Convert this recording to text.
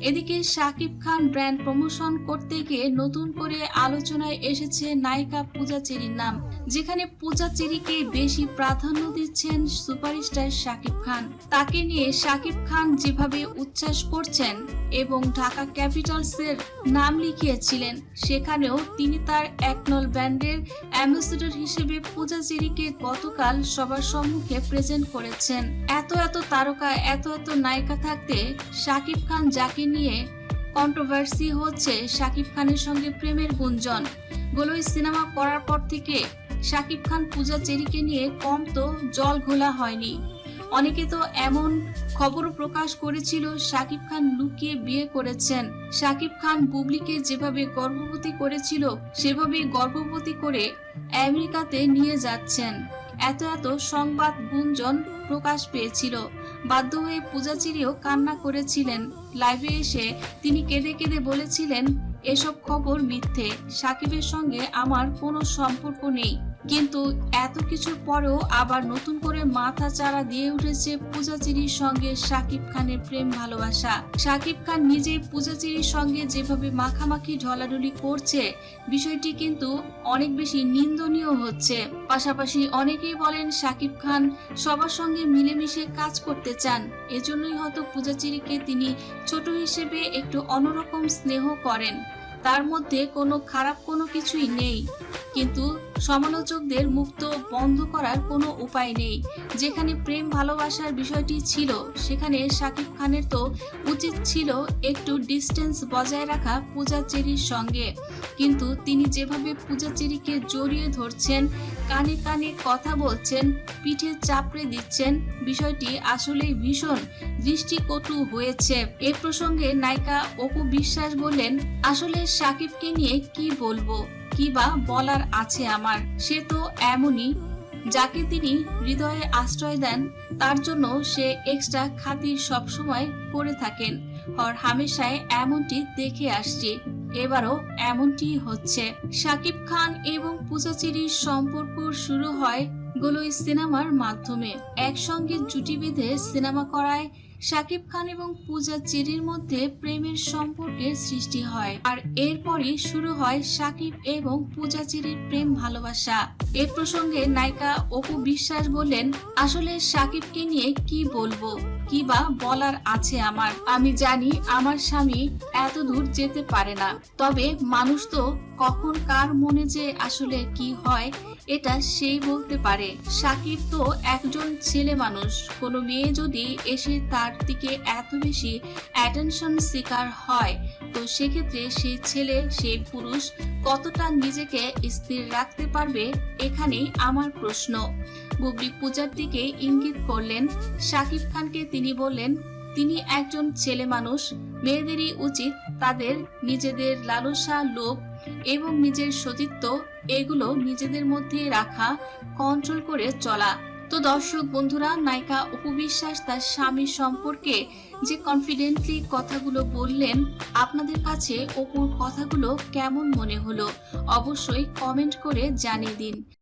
এদিকে Shakib Khan brand promotion করতে গিয়ে নতুন করে আলোচনায় এসেছে নায়িকা পূজা চেরির নাম, যেখানে পূজা চেরিকে বেশি প্রাধান্য দিচ্ছেন সুপারস্টার শাকিব খান। তাকে নিয়ে শাকিব খান যেভাবে উচ্ছ্বাস করছেন এবং ঢাকা ক্যাপিটালসের নাম লিখিয়েছিলেন। সেখানেও তিনি তার একনল ব্র্যান্ডের অ্যাম্বাসেডর হিসেবে পূজা চেরিকে গতকাল সবার সম্মুখে প্রেজেন্ট করেছেন। এত এত তারকা, এত এত নায়িকা থাকতে শাকিব খান যাকে নিয়ে কন্ট্রোভার্সি হচ্ছে শাকিব খানের সঙ্গে প্রেমের গুঞ্জন। গোলই সিনেমা করার পর থেকে শাকিব খান পূজা চেরিকে নিয়ে কম তো জল ঘোলা হয়নি। অনেকে তো এমন খবরও প্রকাশ করেছিল, শাকিব খান লুকিয়ে বিয়ে করেছেন। শাকিব খান বুবলিকে যেভাবে গর্ভবতী করেছিল, সেভাবেই গর্ভবতী করে আমেরিকাতে নিয়ে যাচ্ছেন। এত এত সংবাদ গুঞ্জন প্রকাশ পেয়েছিল। বাধ্য হয়ে পূজাচিরিও কান্না করেছিলেন। লাইভে এসে তিনি কেঁদে কেঁদে বলেছিলেন, এসব খবর মিথ্যে। সাকিবের সঙ্গে আমার কোনো সম্পর্ক নেই। কিন্তু এত কিছুর পরেও আবার নতুন করে মাথা চারা দিয়ে উঠেছে পূজাচিরির সঙ্গে শাকিব খানের প্রেম ভালোবাসা। শাকিব খান নিজেই পূজাচিরির সঙ্গে যেভাবে মাখামাখি ঢলাঢলি করছে, বিষয়টি কিন্তু অনেক বেশি নিন্দনীয় হচ্ছে। পাশাপাশি অনেকেই বলেন শাকিব খান সবার সঙ্গে মিলেমিশে কাজ করতে চান, এজন্যই হয়তো পূজাচিরিকে তিনি ছোট হিসেবে একটু অন্যরকম স্নেহ করেন। তার মধ্যে কোনো খারাপ কোনো কিছুই নেই। কিন্তু সমালোচকদের মুক্ত বন্ধ করার কোনো উপায় নেই। যেখানে প্রেম ভালোবাসার বিষয়টি ছিল, সেখানে শাকিব খানের তো উচিত ছিল একটু ডিস্টেন্স বজায় রাখা পূজা চেরির সঙ্গে। কিন্তু তিনি যেভাবে পূজা চেরিকে জড়িয়ে ধরছেন, কানে কানে কথা বলছেন, পিঠে চাপড়ে দিচ্ছেন, বিষয়টি আসলেই ভীষণ দৃষ্টিকটু হয়েছে। এ প্রসঙ্গে নায়িকা অপু বিশ্বাস বললেন, আসলে সাকিবকে নিয়ে কি বলব? কি বা বলার আছে আমার, সে তো এমনই। যাকে তিনি হৃদয়ে আশ্রয় দেন, তার জন্য সে এক্সট্রা খাতির সবসময় করে থাকেন। হর হামেশায় এমনটি দেখে আসছি, এবারও এমনটি হচ্ছে। শাকিব খান এবং পূজাচিরির সম্পর্ক শুরু হয় গোলই সিনেমার মাধ্যমে। একসঙ্গে জুটি বেঁধে সিনেমা করায় শাকিব খান এবং পূজা চেরির মধ্যে প্রেমের সম্পর্কের সৃষ্টি হয়। আর এরপরই শুরু হয় শাকিব এবং পূজা চেরির প্রেম ভালোবাসা। এ প্রসঙ্গে নায়িকা অপু বিশ্বাস বললেন, আসলে শাকিবকে নিয়ে কি বলব? কি বা বলার আছে আমার? আমি জানি আমার স্বামী এত দূর যেতে পারে না। তবে মানুষ তো কখন কার মনে যে আসলে কি হয়, এটা সেই বলতে পারে। সাকিব তো একজন ছেলে মানুষ। কোনো মেয়ে যদি এসে তার দিকে এত বেশি অ্যাটেনশন শিকার হয়, তো সেক্ষেত্রে সেই ছেলে, সেই পুরুষ কতটা নিজেকে স্থির রাখতে পারবে, এখানেই আমার প্রশ্ন। বুবলি পূজার দিকে ইঙ্গিত করলেন, সাকিব খানকে তিনি বললেন, তিনি একজন ছেলে মানুষ। মেয়েদেরই উচিত তাদের নিজেদের লালসা লোভ এবং নিজের সতীত্ব। এগুলো নিজেদের মধ্যে রাখা কন্ট্রোল করে চলা। তো দর্শক বন্ধুরা, নায়িকা উপবিশ্বাস তার স্বামীর সম্পর্কে যে কনফিডেন্টলি কথাগুলো বললেন, আপনাদের কাছে অপুর কথাগুলো কেমন মনে হলো? অবশ্যই কমেন্ট করে জানিয়ে দিন।